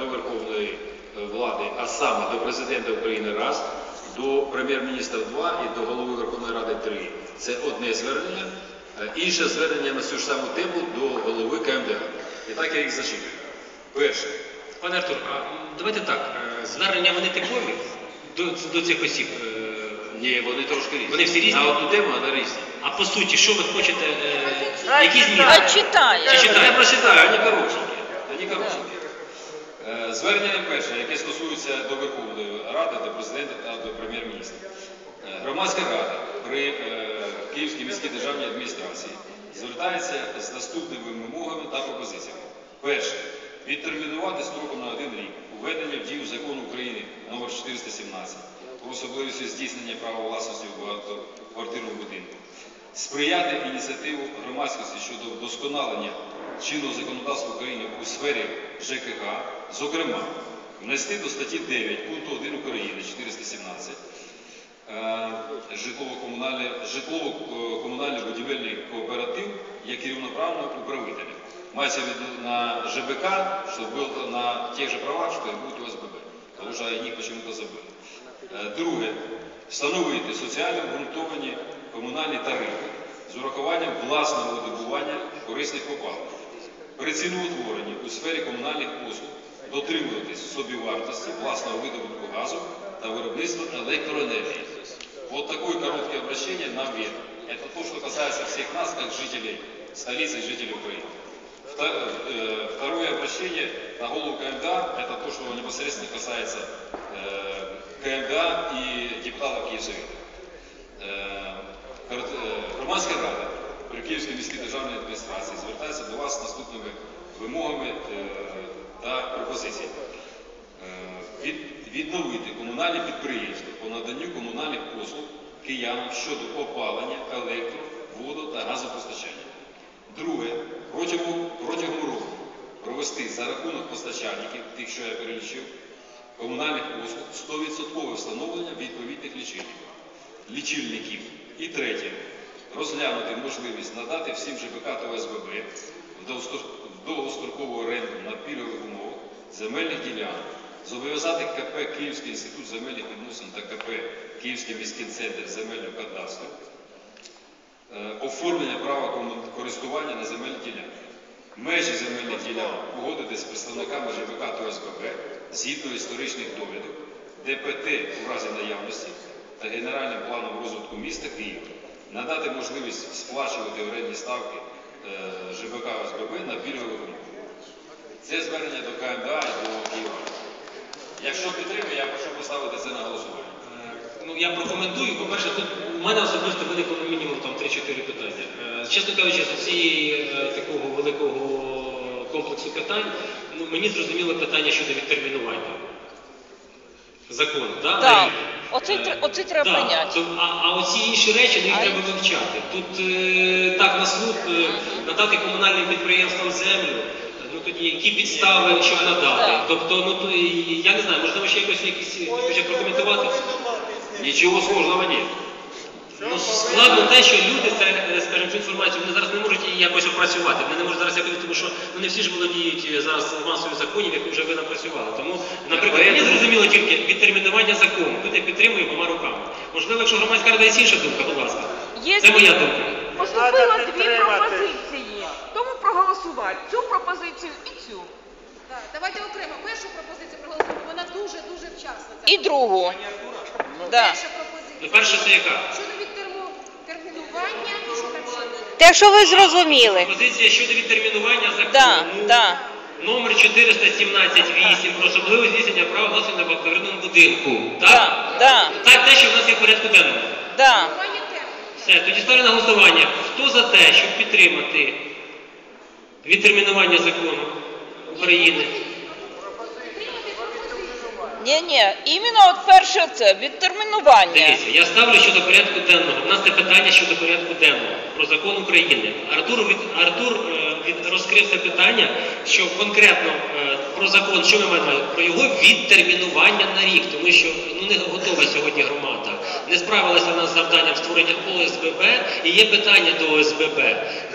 до Верховної е, влади, а саме до президента України раз, до прем'єр-міністра два і до голови Верховної Ради три. Це одне звернення. Е, Інше звернення на цю ж саму тему до голови КМДА. І так я їх зачитую. Перше. Пане Артур, а давайте так. е, Звернення вони типові до, до цих осіб. Ні, вони трошки різні. Вони всі різні? На одну тему, але різні. А по суті, що ви хочете? е, Які зміни? А читає. Чи читає? Я прочитаю, вони коротенькі. Вони коротенькі. Звернення перше, яке стосується до Верховної Ради, до президента та до прем'єр-міністра. Е, Громадська рада при е, Київській міській державній адміністрації звертається з наступними вимогами та пропозиціями. Перше. Відтермінувати строком на один рік введення в дію закону України номер 417 про особливості здійснення права власності в багатоквартирному будинку сприяти ініціативу громадськості щодо вдосконалення чинного законодавства України у сфері ЖКГ, зокрема, внести до статті 9 пункту 1 України 417 е, житлово-комунальний житлово-комунальний будівельний кооператив як рівноправного управителя. Мається в виду на ЖБК, чтобы был на тех же правах, что и будет у ОСББ. Потому что они почему-то забыли. Е, Друге, встановити соціально обґрунтовані комунальні тарифи з урахуванням власного видобування корисних копалин. При ціноутворенні у сфері комунальних послуг дотримуватись собівартості власного видобутку газу та виробництва електроенергії. Вот такое короткое обращение на вверх. Это то, что касается всех нас, как жителей столицы и жителей Украины. Вто- э, Второе обращение на голову КМДА, это то, что непосредственно касается э, КМДА и депутатов Киевсовета. Е, перед- е, Громадська рада при Київській міській державній адміністрації звертається до вас з наступними вимогами е, та пропозиціями. Е, Відновити комунальні підприємства по наданню комунальних послуг киянам щодо опалення, електро, воду та газопостачання. Друге, протягом, протягом року провести за рахунок постачальників, тих, що я перелічив, комунальних послуг 100% встановлення відповідних лічильників. лічильників. І третє, розглянути можливість надати всім ЖБК та ОСББ в довгострокову оренду на пільгових умовах земельних ділянок, зобов'язати КП Київський інститут земельних відносин та КП Київський міський центр земельного кадастру е, оформлення права користування на земельні ділянки. Межі земельних ділянок погодити з представниками ЖБК та ОСББ згідно історичних довідок, ДПТ у разі наявності та генеральним планом розвитку міста Києва, надати можливість сплачувати орендні ставки е, ЖБК ОСББ на пільгових умовах. Це звернення до КМДА і до Києва. Якщо підтримує, я прошу поставити це на голосування. Ну, я прокоментую. По-перше, тут у мене особисто виникло мінімум там 3-4 питання. Е, Чесно кажучи, з цієї е, такого великого комплексу питань, ну, мені зрозуміло питання щодо відтермінування. Закон, да? Так. Оце оце треба да. прийняти. То- А, а оці інші речі, ну, їх А треба вивчати. Тут е, так на слух е, надати комунальним підприємствам землю. Ну тоді які підстави, щоб надати? Так. Тобто, ну то я не знаю, можливо, ще якось якісь хоче прокоментувати. Нічого сложного нет. Складно те, що люди, е, скажімо, цю інформацію, вони зараз не можуть її якось опрацювати. Вони не можуть зараз якось, тому що ну, не всі ж володіють е, зараз масою законів, які вже ви напрацювали. Тому, наприклад, мені зрозуміло тільки відтермінування закону. Тут я підтримую двома руками. Можливо, якщо громадська рада є інша думка, будь ласка. Є Це моя думка. Поступило дві пропозиції. Тому проголосувати цю пропозицію і цю. Так, давайте окремо. Першу пропозицію проголосуємо. Вона дуже дуже вчасна. І другу. Перша пропозиція. Ну, перша це яка? Щодо відтермінування, і що там ще? Те, що ви зрозуміли. Позиція щодо відтермінування закону. Да, да. Номер 417.8 про особливе здійснення права власності на багатоквартирному будинку. Так? Да, да, Так, те, що в нас є в порядку денному. да. Все, тоді ставлю на голосування. Хто за те, щоб підтримати відтермінування закону України? Ні, ні, іменно от перше це відтермінування. Дивіться, я ставлю щодо порядку денного. У нас це питання щодо порядку денного про закон України. Артур від Артур е, від розкрив це питання, що конкретно е, про закон, що ми маємо про його відтермінування на рік, тому що ну не готова сьогодні громада. Не справилася вона з завданням створення ОСББ, і є питання до ОСББ,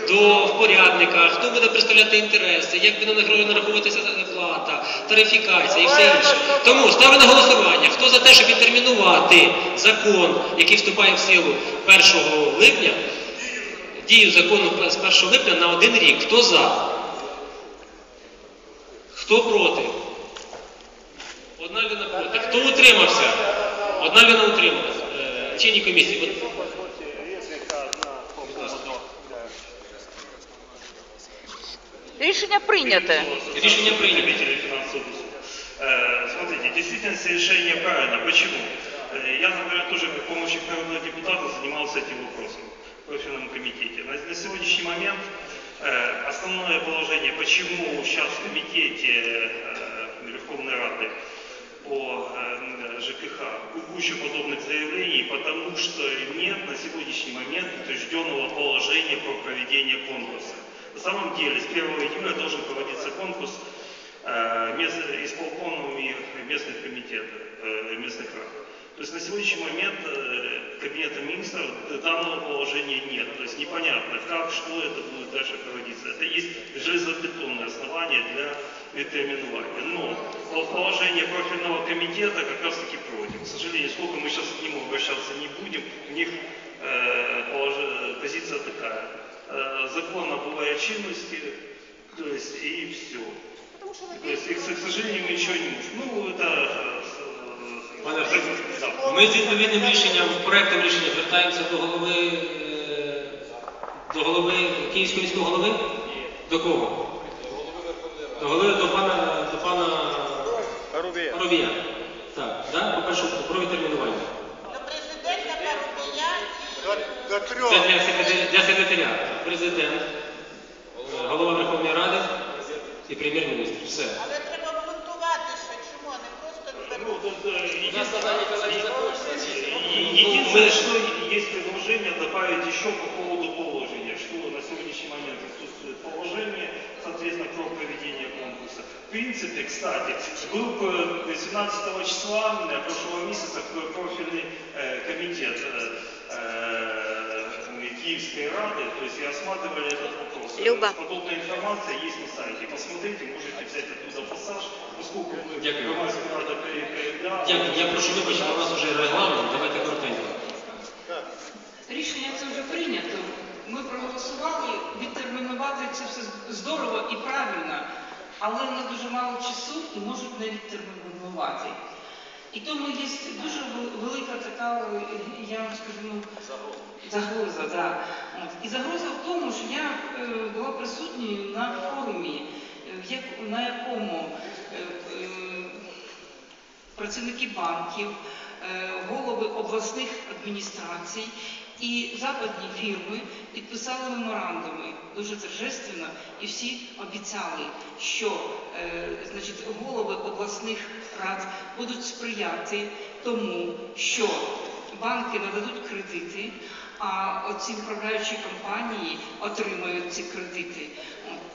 до впорядника, хто буде представляти інтереси, як буде нараховуватися зарплата. Оплата, тарифікація і все інше. Тому ставлю на голосування. Хто за те, щоб відтермінувати закон, який вступає в силу 1 липня, дію закону з 1 липня на один рік? Хто за? Хто проти? Одна людина проти. Хто утримався? Одна людина утрималася. Е, Чинні комісії. Рішення прийняте. Рішення прийнято. Э, Смотрите, действительно, решение правильно. Почему? Э, Я, например, тоже при помощи народного депутата занимался этим вопросом в профильном комитете. На, на сегодняшний момент э, основное положение, почему сейчас в комитете э, Верховной Рады по э, ЖКХ куча подобных заявлений, потому что нет на сегодняшний момент утвержденного положения про проведение конкурса. На самом деле, с 1 июля должен проводиться конкурс э, исполкомами местных комитетов, э, местных рад. То есть на сегодняшний момент э, Кабинета министров данного положения нет. То есть непонятно, как, что это будет дальше проводиться. Это есть железобетонное основание для детерминирования. Но по- положение профильного комитета как раз таки против. К сожалению, сколько мы сейчас к нему обращаться не будем, у них э, позиция такая. Э, закон об чинности, то есть и все. Тому що То есть, и, к сожалению, мы ничего не можем. Ну, это... э, с- Пане э, Артур, да. Ми з відповідним рішенням, проектом рішення звертаємося до голови е, до голови Київського міського голови? До кого? До голови до пана до пана Парубія. Так, да? по-перше, про відтермінування. До президента Парубія і До Це трьох. для секретаря, для секретаря. Президент, е, голова Верховної Ради і прем'єр-міністр. Все. але треба ґрунтуватися. Чому не просто Ну, звернути? тут, э, единственное, Ну, единственное, что есть предложение добавить еще по поводу положения, что на сегодняшний момент отсутствует положение, соответственно, про проведение конкурса. В принципе, кстати, был бы 18 числа э, прошлого месяца профильный э, комитет э, э, Киевской Рады, то есть и осматривали этот вопрос. Люба. Подобная информация есть на сайте. Посмотрите, можете взять оттуда пассаж, поскольку мы Дякую. Громадская Рада переглядала. Дякую. Я прошу вибачення, у нас вже регламент. Давайте коротенько. Рішення це вже прийнято. Ми проголосували відтермінувати це все здорово і правильно, але в нас дуже мало часу і можуть не відтермінувати. І тому є дуже вел- велика така, е, я вам скажу, ну, загроза. Да. І загроза в тому, що я е, була присутньою на форумі, е, на якому е, працівники банків, голови обласних адміністрацій і западні фірми підписали меморандуми дуже торжественно і всі обіцяли, що значить, голови обласних рад будуть сприяти тому, що банки нададуть кредити, а оці управляючі компанії отримають ці кредити.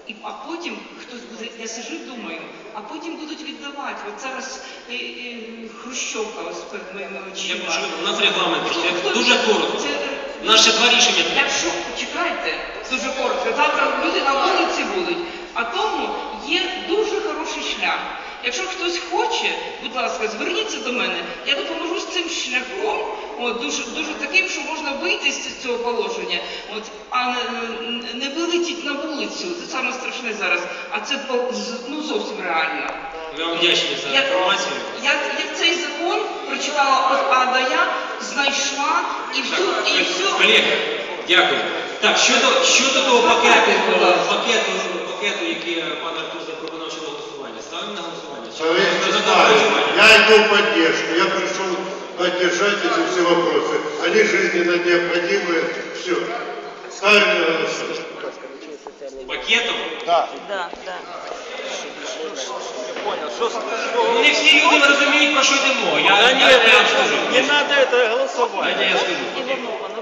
І, а потім хтось буде, я сижу думаю, а потім будуть віддавати. От зараз е, е, Хрущовка ось перед моїми Я очима. у нас регламент просто. Хто- хто- Дуже коротко. Це, ще два рішення. Якщо чекайте, дуже коротко, завтра люди на вулиці будуть. А тому є дуже хороший шлях. Якщо хтось хоче, будь ласка, зверніться до мене, я допоможу з цим шляхом, от, дуже, дуже таким, що можна вийти з цього положення, от, а не, не вилетіть на вулицю, це саме страшне зараз, а це ну, зовсім реально. Ми вам вдячні за Я, інформацію. я, я цей закон прочитала від А до Я, знайшла і всю, і всю. Колеги, дякую. Так, щодо, щодо того пакету, пакету, пакету, який е, пан Артур запропонував щодо голосування, ставимо на голосування. Чи Товарищи, на ставлю. доопрацювання? Я иду в поддержку. Я пришел поддержать эти все вопросы. Они жизненно необходимы. Все. Ставим на голосование. Пакетом? Да. Да, да. Ну, не всі люди розуміють, про що йдемо. Я, я, я, вам скажу. Не надо это голосовать. Дайте я скажу. Іванова